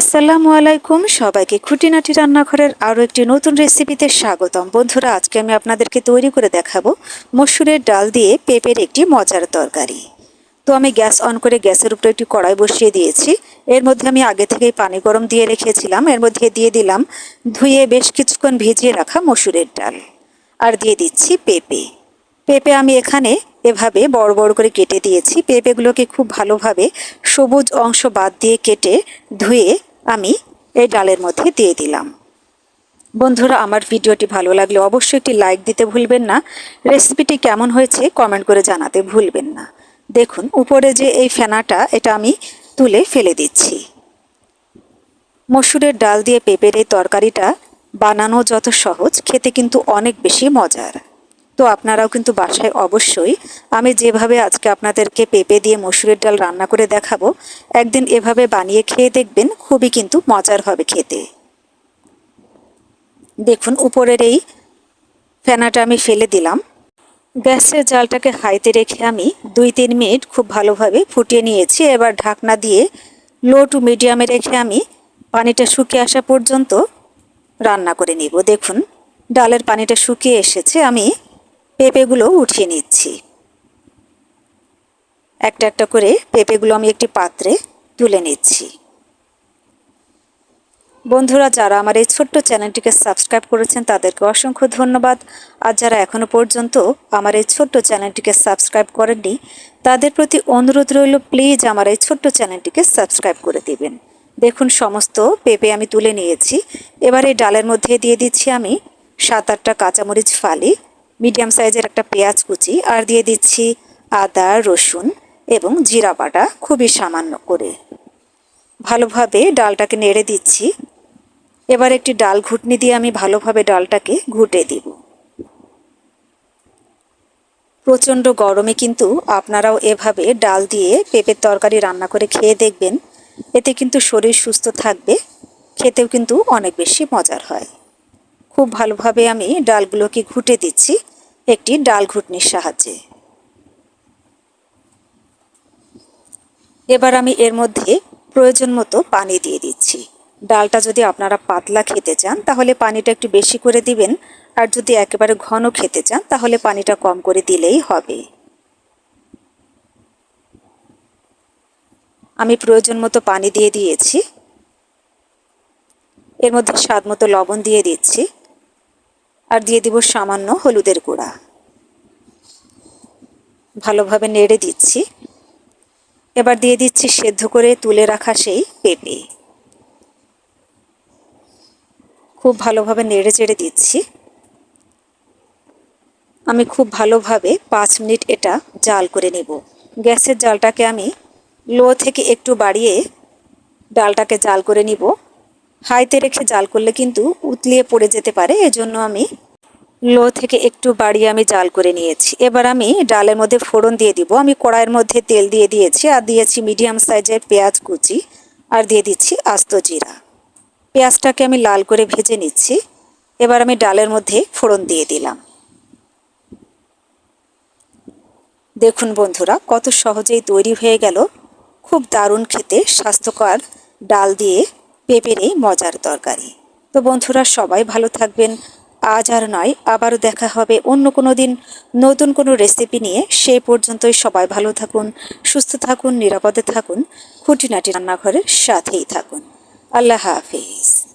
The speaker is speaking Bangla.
আসসালামু আলাইকুম, সবাইকে খুঁটিনাটি রান্নাঘরের আরও একটি নতুন রেসিপিতে স্বাগতম। বন্ধুরা, আজকে আমি আপনাদেরকে তৈরি করে দেখাবো মসুরের ডাল দিয়ে পেঁপের একটি মজার তরকারি। তো আমি গ্যাস অন করে গ্যাসের উপরে একটি কড়াই বসিয়ে দিয়েছি। এর মধ্যে আমি আগে থেকেই পানি গরম দিয়ে রেখেছিলাম। এর মধ্যে দিয়ে দিলাম, ধুয়ে বেশ কিছুক্ষণ ভিজিয়ে রাখা মসুরের ডাল। আর দিয়ে দিচ্ছি পেঁপে। পেঁপে আমি এখানে এভাবে বড় বড় করে কেটে দিয়েছি। পেঁপেগুলোকে খুব ভালোভাবে সবুজ অংশ বাদ দিয়ে কেটে ধুয়ে আমি এই ডালের মধ্যে দিয়ে দিলাম। বন্ধুরা, আমার ভিডিওটি ভালো লাগলে অবশ্যই একটি লাইক দিতে ভুলবেন না। রেসিপিটি কেমন হয়েছে কমেন্ট করে জানাতে ভুলবেন না। দেখুন, উপরে যে এই ফেনাটা, এটা আমি তুলে ফেলে দিচ্ছি। মসুরের ডাল দিয়ে পেঁপের এই তরকারিটা বানানো যত সহজ, খেতে কিন্তু অনেক বেশি মজার। তো আপনারাও কিন্তু বাসায় অবশ্যই। আমি যেভাবে আজকে আপনাদেরকে পেঁপে দিয়ে মসুরের ডাল রান্না করে দেখাবো, একদিন এভাবে বানিয়ে খেয়ে দেখবেন খুবই কিন্তু মজার হবে খেতে। দেখুন, উপরের এই ফেনাটা আমি ফেলে দিলাম। গ্যাসের জালটাকে হাইতে রেখে আমি দুই তিন মিনিট খুব ভালোভাবে ফুটিয়ে নিয়েছি। এবার ঢাকনা দিয়ে লো টু মিডিয়ামে রেখে আমি পানিটা শুকিয়ে আসা পর্যন্ত রান্না করে নিব। দেখুন, ডালের পানিটা শুকিয়ে এসেছে। আমি পেঁপেগুলো উঠিয়ে নিচ্ছি। একটা একটা করে পেঁপেগুলো আমি একটি পাত্রে তুলে নিচ্ছি। বন্ধুরা, যারা আমার এই ছোট্ট চ্যানেলটিকে সাবস্ক্রাইব করেছেন, তাদেরকে অসংখ্য ধন্যবাদ। আর যারা এখনও পর্যন্ত আমার এই ছোট্ট চ্যানেলটিকে সাবস্ক্রাইব করেননি, তাদের প্রতি অনুরোধ রইল, প্লিজ আমার এই ছোট্ট চ্যানেলটিকে সাবস্ক্রাইব করে দিবেন। দেখুন, সমস্ত পেঁপে আমি তুলে নিয়েছি। এবার এই ডালের মধ্যে দিয়ে দিচ্ছি আমি সাত আটটা কাঁচামরিচ ফালি মিডিয়াম সাইজের একটা পেঁয়াজ কুচি আর দিয়ে দিচ্ছি আদা, রসুন এবং জিরা বাটা, খুবই সামান্য করে। ভালোভাবে ডালটাকে নেড়ে দিচ্ছি। এবার একটি ডাল ঘুটনি দিয়ে আমি ভালোভাবে ডালটাকে ঘুটে দিব। প্রচণ্ড গরমে কিন্তু আপনারাও এভাবে ডাল দিয়ে পেঁপের তরকারি রান্না করে খেয়ে দেখবেন। এতে কিন্তু শরীর সুস্থ থাকবে, খেতেও কিন্তু অনেক বেশি মজার হয়। খুব ভালোভাবে আমি ডালগুলোকে ঘুটে দিচ্ছি একটি ডাল ঘুটনির সাহায্যে। এবার আমি এর মধ্যে প্রয়োজন মতো পানি দিয়ে দিচ্ছি। ডালটা যদি আপনারা পাতলা খেতে চান, তাহলে পানিটা একটু বেশি করে দিবেন। আর যদি একেবারে ঘন খেতে চান, তাহলে পানিটা কম করে দিলেই হবে। আমি প্রয়োজন মতো পানি দিয়ে দিয়েছি। এর মধ্যে স্বাদ মতো লবণ দিয়ে দিচ্ছি। আর দিয়ে দিব সামান্য হলুদের গুঁড়া। ভালোভাবে নেড়ে দিচ্ছি। এবার দিয়ে দিচ্ছি সেদ্ধ করে তুলে রাখা সেই পেঁপে। খুব ভালোভাবে নেড়ে চেড়ে দিচ্ছি। আমি খুব ভালোভাবে পাঁচ মিনিট এটা জাল করে নেব। গ্যাসের জালটাকে আমি লো থেকে একটু বাড়িয়ে ডালটাকে জাল করে নিব। হাইতে রেখে জাল করলে কিন্তু উতলিয়ে পড়ে যেতে পারে, এজন্য আমি লো থেকে একটু বাড়িয়ে আমি জাল করে নিয়েছি। এবার আমি ডালের মধ্যে ফোড়ন দিয়ে দিব। আমি কড়াইয়ের মধ্যে তেল দিয়ে দিয়েছি আর দিয়েছি মিডিয়াম সাইজের পেঁয়াজ কুচি আর দিয়ে দিচ্ছি আস্ত জিরা। পেঁয়াজটাকে আমি লাল করে ভেজে নিচ্ছি। এবার আমি ডালের মধ্যে ফোড়ন দিয়ে দিলাম। দেখুন বন্ধুরা, কত সহজেই তৈরি হয়ে গেল। খুব দারুণ খেতে, স্বাস্থ্যকর ডাল দিয়ে পেঁপের এই মজার তরকারি। তো বন্ধুরা, সবাই ভালো থাকবেন। আজ আর নয়, আবারও দেখা হবে অন্য কোনো দিন নতুন কোনো রেসিপি নিয়ে। সেই পর্যন্তই সবাই ভালো থাকুন, সুস্থ থাকুন, নিরাপদে থাকুন, খুঁটিনাটি রান্নাঘরের সাথেই থাকুন। আল্লাহ হাফিজ।